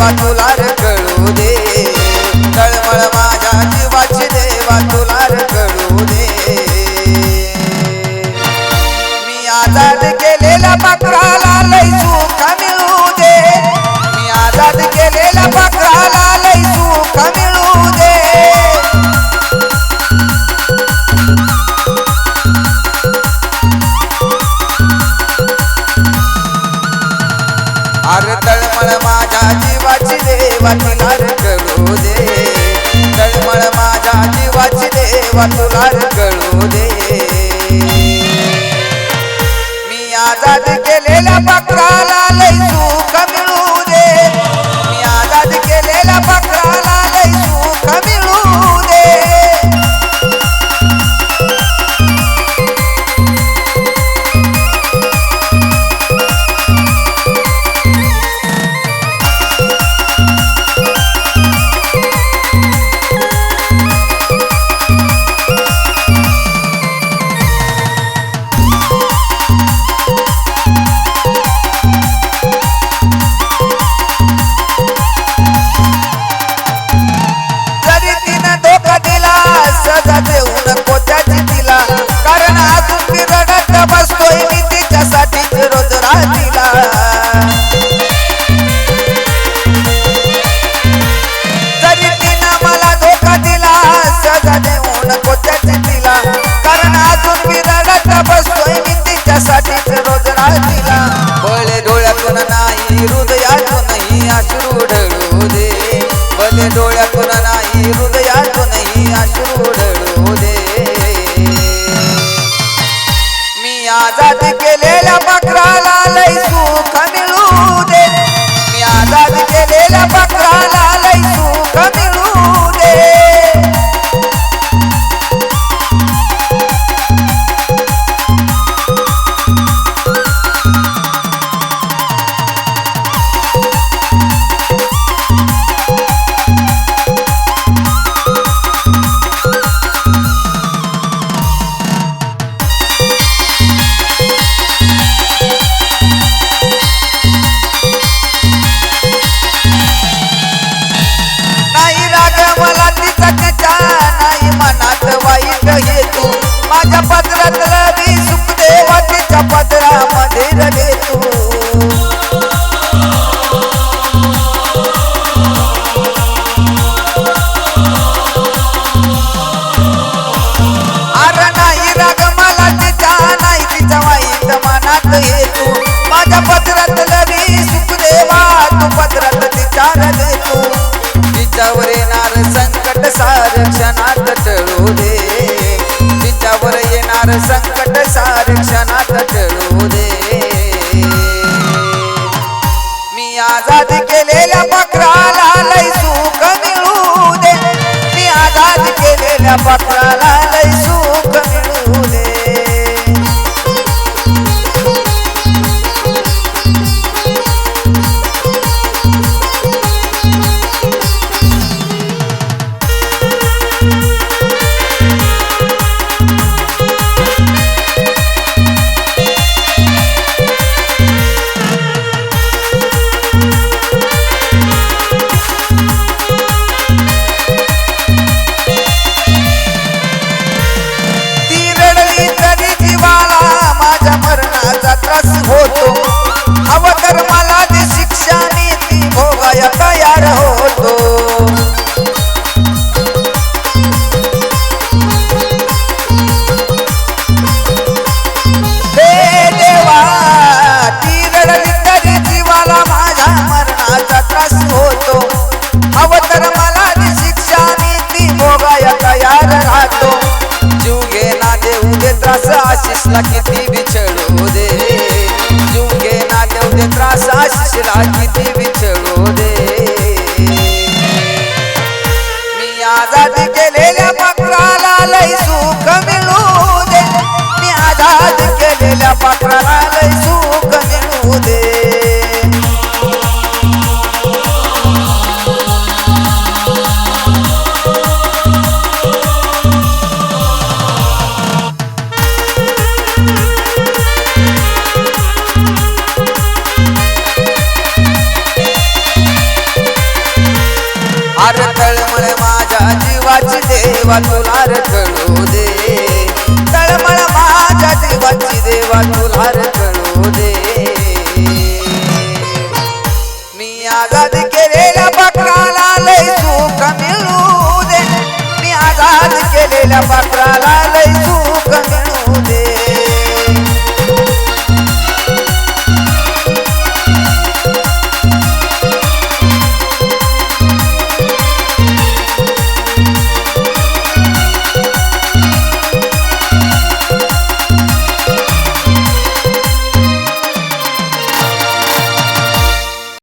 देवा तुला दे. तळमळ माझ्या जीवाची देवा तुला कळू दे. मी आजाद केलेल्या पाखराला लय सुख मिळू दे. मी आजाद केलेला पाखराला देवा तुला कळू दे. मी आजाद केलेल्या पात्राला आजाद केलेल्या मकराला लय सुख संसार क्षणात टळू दे. मी आजाद केलेल्या बकराला लय सुख मिळू दे. मी आजाद केलेल्या बकरा आशिषला किती बिछडू दे. जुंगे ना देऊ दे त्रास आशिषला किती बिछडू दे. मी आजाद केलेल्या सुख मिळू दे. मी आजाद केलेल्या पाखराला सुख मिळू दे. फार तळमळ माझ्या जीवाची देवा तुला रखडू दे. तळमळ माझ्या जीवाची देवा तुला रखडू दे. मी आजाद केलेल्या पात्राला लय सुख मिळू दे. मी आजाद केलेल्या पात्राला लय सुख